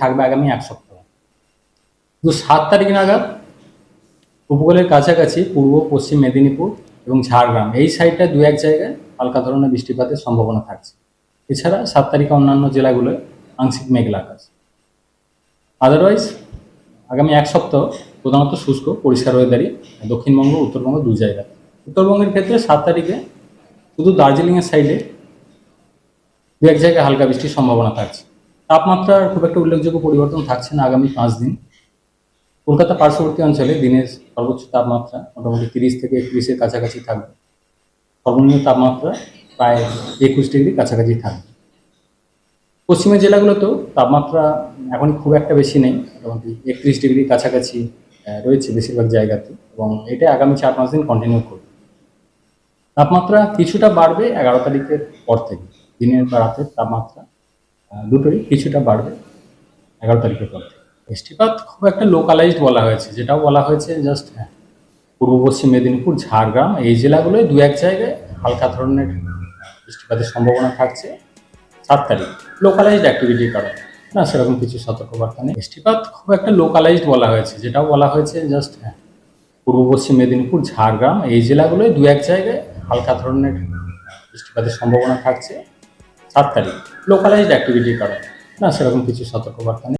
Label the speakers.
Speaker 1: থাকবে আগামী এক সপ্তাহ। কিন্তু সাত তারিখ নাগাদ উপকূলের কাছাকাছি পূর্ব, পশ্চিম মেদিনীপুর এবং ঝাড়গ্রাম এই সাইডটা দু এক জায়গায় হালকা ধরনের বৃষ্টিপাতের সম্ভাবনা থাকছে। এছাড়া সাত তারিখে অন্যান্য জেলাগুলোয় আংশিক মেঘলা আকাশ। আদারওয়াইজ আগামী এক সপ্তাহ প্রধানত শুষ্ক, পরিষ্কার ওয়েদারই দক্ষিণবঙ্গ, উত্তরবঙ্গ দু জায়গায় উত্তরবঙ্গের ক্ষেত্রে সাত তারিখে শুধু দার্জিলিংয়ের সাইডে দু এক জায়গায় হালকা বৃষ্টির সম্ভাবনা থাকছে। তাপমাত্রার খুব একটা উল্লেখযোগ্য পরিবর্তন থাকছে না আগামী পাঁচ দিন। কলকাতা পার্শ্ববর্তী অঞ্চলে দিনের সর্বোচ্চ তাপমাত্রা মোটামুটি তিরিশ থেকে একত্রিশের কাছাকাছি থাকবে। সর্বনিম্ন তাপমাত্রা প্রায় একুশ ডিগ্রি কাছাকাছি থাকবে। পশ্চিমের জেলাগুলোতেও তাপমাত্রা এখন খুব একটা বেশি নেই, মোটামুটি একত্রিশ ডিগ্রি কাছাকাছি রয়েছে বেশিরভাগ জায়গাতে এবং এটা আগামী চার পাঁচ দিন কন্টিনিউ করবে। তাপমাত্রা কিছুটা বাড়বে এগারো তারিখের পর থেকে, দিনের বা রাতের তাপমাত্রা। দুটোই কিছুটা বাড়বে এগারো তারিখের পর বৃষ্টিপাত খুব একটা লোকালাইজড বলা হয়েছে, যেটাও বলা হয়েছে জাস্ট হ্যাঁ পূর্ব পশ্চিম মেদিনীপুর, ঝাড়গ্রাম, এই জেলাগুলোয় দু এক জায়গায় হালকা ধরনের বৃষ্টিপাতের সম্ভাবনা থাকছে। সাত তারিখ লোকালাইজড অ্যাক্টিভিটির কারণে। না, সেরকম কিছু সতর্কবার্তা নেই। বৃষ্টিপাত খুব একটা লোকালাইজড বলা হয়েছে, যেটাও বলা হয়েছে জাস্ট হ্যাঁ পূর্ব পশ্চিম মেদিনীপুর, ঝাড়গ্রাম, এই জেলাগুলোয় দু এক জায়গায় হালকা ধরনের বৃষ্টিপাতের সম্ভাবনা থাকছে। সাত তারিখ লোকালাইজড অ্যাক্টিভিটির কারণে। না সেরকম কিছু সতর্কবার্তা নেই।